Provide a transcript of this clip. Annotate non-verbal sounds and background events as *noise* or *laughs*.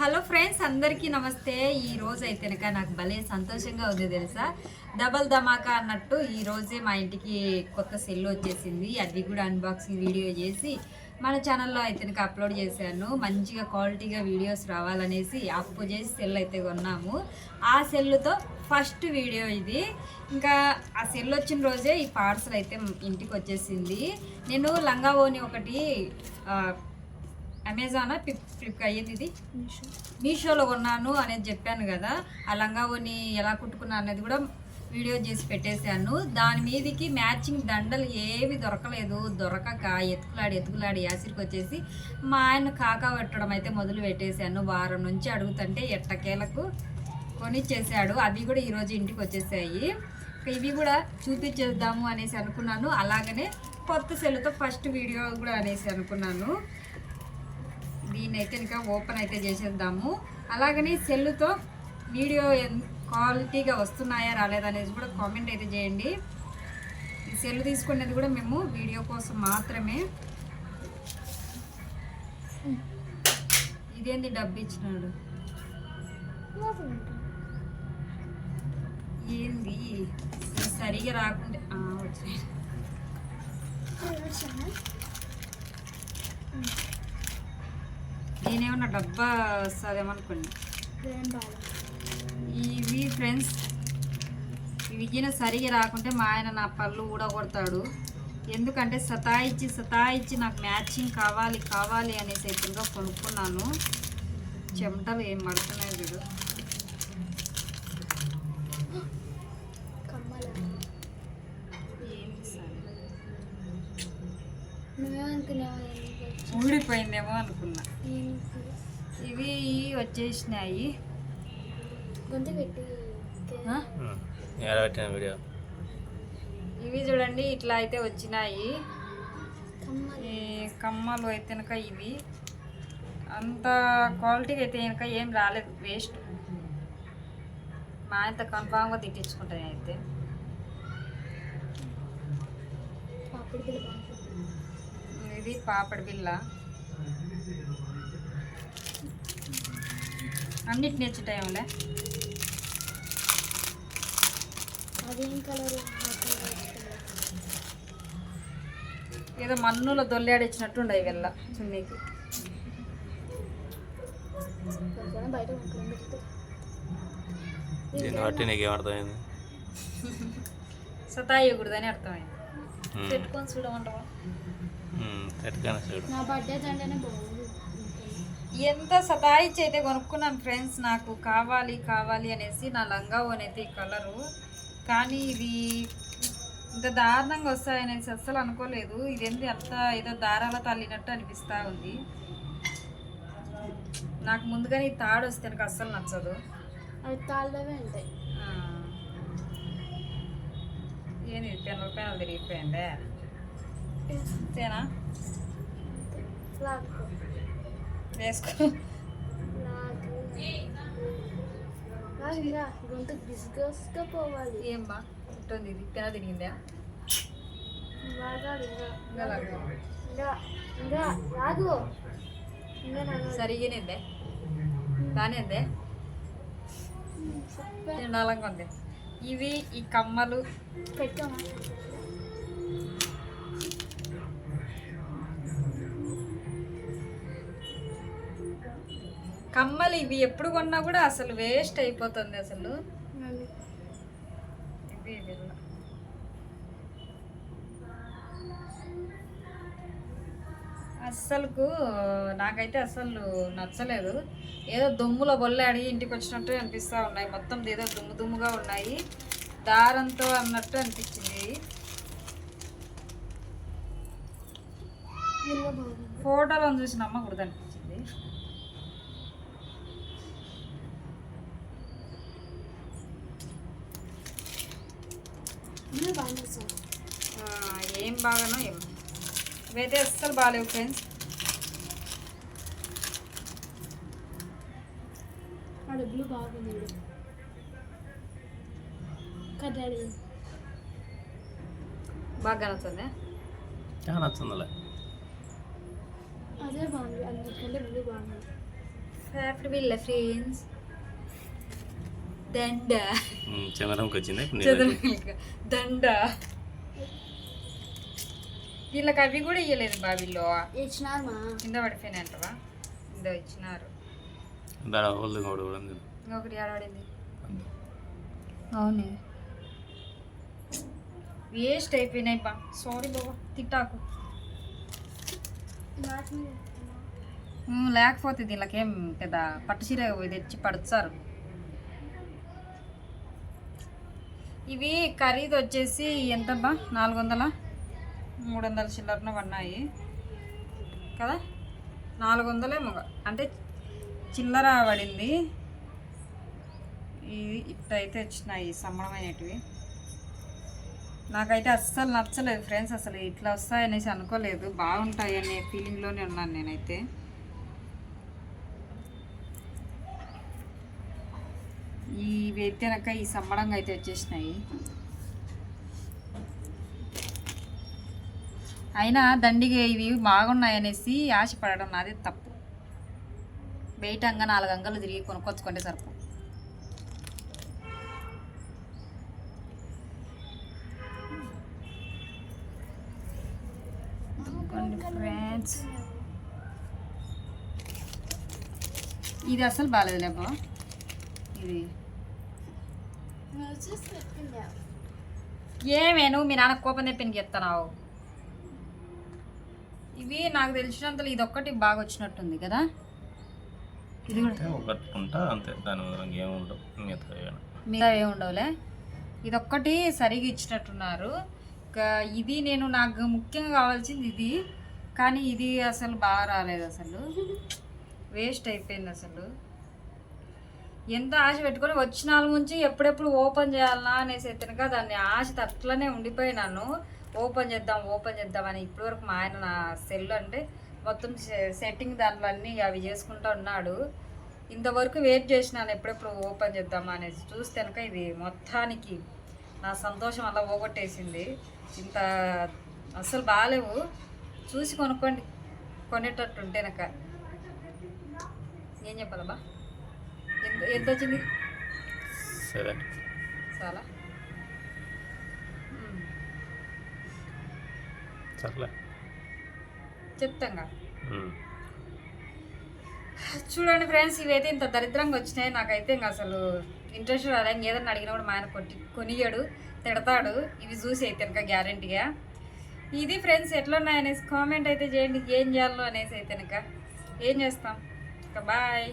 Hello friends అందరికీ నమస్తే. ఈ రోజు అయితే కనుక నాకు భలే సంతోషంగా ఉంది తెలుసా? డబల్ ధమాకా అన్నట్టు ఈ రోజే మా ఇంటికి కొత్త సెల్ వచ్చేసింది. అది కూడా అన్బాక్సింగ్ వీడియో చేసి మన ఛానల్లో అయితే కనుక అప్లోడ్ చేశాను. మంచిగా క్వాలిటీగా వీడియోస్ రావాలనేసి అప్పు చేసి సెల్ అయితే కొన్నాము. ఆ సెల్లుతో ఫస్ట్ వీడియో ఇది. ఇంకా ఆ సెల్ వచ్చిన రోజే ఈ పార్సల్ అయితే ఇంటికి వచ్చేసింది. నేను లంగా ఓని ఒకటి అమెజానా ఫ్లిప్ ఫ్లిప్ అయ్యేది ఇది మీషోలో కొన్నాను అనేది చెప్పాను కదా. ఆ లంగావోని ఎలా కుట్టుకున్నా అనేది కూడా వీడియో చేసి పెట్టేశాను. దాని మీదకి మ్యాచింగ్ దండలు ఏవి దొరకలేదు. దొరకక ఎతుకులాడి ఎతుకులాడి యాసిరికి వచ్చేసి మా ఆయన కాకా పెట్టడం అయితే మొదలు పెట్టేశాను. వారం నుంచి అడుగుతుంటే ఎట్టకేలకు కొనిచ్చేసాడు అవి కూడా ఈరోజు ఇంటికి వచ్చేసాయి. ఇవి కూడా చూపించేద్దాము అనేసి అనుకున్నాను. అలాగనే కొత్త సెల్లుతో ఫస్ట్ వీడియో కూడా అనేసి అనుకున్నాను. దీన్ని అయితే ఇంకా ఓపెన్ అయితే చేసేద్దాము. అలాగనే సెల్లుతో వీడియో క్వాలిటీగా వస్తున్నాయా రాలేదా అనేది కూడా కామెంట్ అయితే చేయండి. ఈ సెల్ తీసుకునేది కూడా మేము వీడియో కోసం మాత్రమే. ఇదేంది డబ్బు ఇచ్చినాడు? ఏంది? ఇది సరిగా రాకుంటే ఆ, నేనేమన్నా డబ్బా వస్తుందేమనుకోండి. ఇవి ఫ్రెండ్స్ ఇవి సరిగా రాకుంటే మా ఆయన నా పళ్ళు ఊడగొడతాడు. ఎందుకంటే సతాయిచ్చి సతాయిచ్చి నాకు మ్యాచింగ్ కావాలి కావాలి అనేసి అయితే కొనుక్కున్నాను. చెమటలు ఏం పడుతున్నాయి సార్ ఊడిపోయిందేమో అనుకున్నా. ఇవి వచ్చేసినాయి. గొంతు పెట్టి ఆ? ఎలా పెట్టిన వీడియో? ఇవి చూడండి ఇట్లా అయితే వచ్చినాయి. కమ్మలు. ఈ కమ్మలు అయితే కనుక ఇవి. అంత క్వాలిటీగా అయితే కనుక ఏం రాలేదు వేస్ట్. మా ఆయనతో కన్ఫామ్గా తిట్టించుకుంటాను అయితే. ఇది పాపడి బిల్ల. అన్నిటి నేర్చుంటాయేమోలే అదేం కలర్? ఏదో మన్నులో దొల్లాడిచ్చినట్టు ఉండవు వెళ్ళ చున్నీకి దీన్ని నీకు ఏమర్థమైంది సతాయకూడదని అర్థమైంది. పెట్టుకొని చూడమంటావా? చూడు. నా బర్త్డే బాగుంది. ఎంత సతాయిచ్చి అయితే కొనుక్కున్నాను ఫ్రెండ్స్ నాకు కావాలి కావాలి అనేసి నా లంగా ఓనైతే ఈ కలరు. కానీ ఇది ఇంత దారుణంగా వస్తాయనేసి అస్సలు అనుకోలేదు. ఇదేంటి అంత ఏదో దారాల తల్లినట్టు అనిపిస్తూ ఉంది. నాకు ముందుగానే ఈ తాడు వస్తే నాకు అస్సలు నచ్చదు. అవి తాళ్ళవే ఉంటాయి. ఆ. ఏంది పెన్నుల పెన్నులు తిరిగిపోయిందే? అంతేనా? వేసుకో. గొంతు బిస్గస్గా పోవాలి. ఏం బా ఉంటుంది ఇది. తిరిగిందా రాదు సరిగానేందే తినాలంగా ఉంది. ఇవి ఈ కమ్మలు. పెట్టామా కమ్మలు ఇవి ఎప్పుడు కొన్నా కూడా అసలు వేస్ట్ అయిపోతుంది అసలు. ఇవి. అస్సలుకు నాకైతే అసలు నచ్చలేదు. ఏదో దుమ్ములో బొల్లాడి ఇంటికి వచ్చినట్టు అనిపిస్తూ ఉన్నాయి. మొత్తం ఏదో దుమ్ము దుమ్ముగా ఉన్నాయి. దారంతో అన్నట్టు అనిపించింది. ఫోటోలో చూసి నమ్మకూడదు అనిపించింది ఇంకా బాగా చేస్తాను ఆ, ఏం బాగానో ఏమో. ఇవైతే అస్సలు బాగాలేవు ఫ్రెండ్స్. డబ్బులు బాగుంది బాగా నచ్చింది? చాలా నచ్చిందిలే. అదే బాగుంది. వీడు బాగుంది. ఫేవరెట్ వీళ్ళ ఫ్రెండ్స్. దండ. చంద్రంకి వచ్చింది? దండ. వీళ్ళకి అవి కూడా ఇవ్వలేదు బావిలో ఇచ్చినారు మా. కింద ఇచ్చినారు. హోల్డింగ్ ఒకటి కూడా ఉంది. ఇంకొకటి ఆడబడింది అవునే. వేస్ట్ అయిపోయినాయి బా. సారీ బాబా తిట్టాకు. లేకపోతే దీనికేం పెద్ద పట్టు చీర తెచ్చి పడుచారు ఇవి ఖరీదు వచ్చేసి ఎంత నాలుగు వందల మూడు వందల చిల్లరన పడినాయి. కదా? నాలుగు వందలేమో అంటే చిల్లర పడింది. ఇవి ఇట్టయితే వచ్చినాయి సమ్మడమైనటివి నాకైతే అస్సలు నచ్చలేదు ఫ్రెండ్స్ అసలు ఇట్లా వస్తాయనేసి అనుకోలేదు. బాగుంటాయి అనే ఫీలింగ్లోనే ఉన్నాను నేనైతే. ఈ వెత్తెనక ఈ సమ్మడంగా అయితే వచ్చేసినాయి. అయినా దండిగా ఇవి బాగున్నాయి అనేసి ఆశపడడం నాది తప్పు. బయట అంగా నాలుగు అంగలు తిరిగి కొనుక్కొచ్చుకుంటే సరిపో. ఫ్రెండ్స్. ఇది అసలు బాగాలేదు లేబో ఇది ఏమే నువ్వు మీ నాన్న కోపం తెప్పిన చెప్తున్నావు? ఇవి నాకు తెలిసినంతలో ఇది ఒక్కటి బాగా వచ్చినట్టుంది కదా? ఇది కూడా. అంతే. దాని మిగతా ఏమైనా. మిగతా ఏమి ఉండవులే? ఇది ఒక్కటి సరిగా ఇచ్చినట్టున్నారు. ఇది నేను నాకు ముఖ్యంగా కావాల్సింది ఇది. కానీ ఇది అసలు బాగా రాలేదు అసలు. *laughs* వేస్ట్ అయిపోయింది అసలు. ఎంత ఆశ పెట్టుకొని వచ్చిన నుంచి ఎప్పుడెప్పుడు ఓపెన్ చేయాలనా అనేసి తినక దాన్ని ఆశ అట్లనే ఉండిపోయినాను. ఓపెన్ చేద్దాం ఓపెన్ చేద్దాం అని ఇప్పటివరకు మా ఆయన నా సెల్ అంటే మొత్తం సెట్టింగ్ దాంట్లో అన్నీ అవి చేసుకుంటూ ఉన్నాడు. ఇంతవరకు వెయిట్ చేసినాను ఎప్పుడెప్పుడు ఓపెన్ చేద్దామా అనేసి. చూస్తే కనుక ఇది మొత్తానికి నా సంతోషం అలా పోగొట్టేసింది. ఇంత అసలు బాగాలేవు. చూసి కొనుక్కోండి కొనేటట్టు ఉంటే ఏం చెప్పాలబ్బా? ఎంత వచ్చింది సరే చాలా. సర్లే చెప్తాంగా. చూడండి ఫ్రెండ్స్ ఇవైతే ఇంత దరిద్రంగా వచ్చినాయి. నాకైతే ఇంకా అసలు ఇంట్రెస్ట్ రాలే. ఏదన్నా అడిగినా కూడా మా ఆయన కొట్టి కొనియాడు తిడతాడు. ఇవి చూసి అయితే ఇంకా గ్యారంటీగా ఇది ఫ్రెండ్స్ ఎట్లా ఉన్నాయనేసి కామెంట్ అయితే చేయండి. ఏం చేయాలో అనేసి అయితే ఇంకా. ఏం చేస్తాం? ఇంకా బాయ్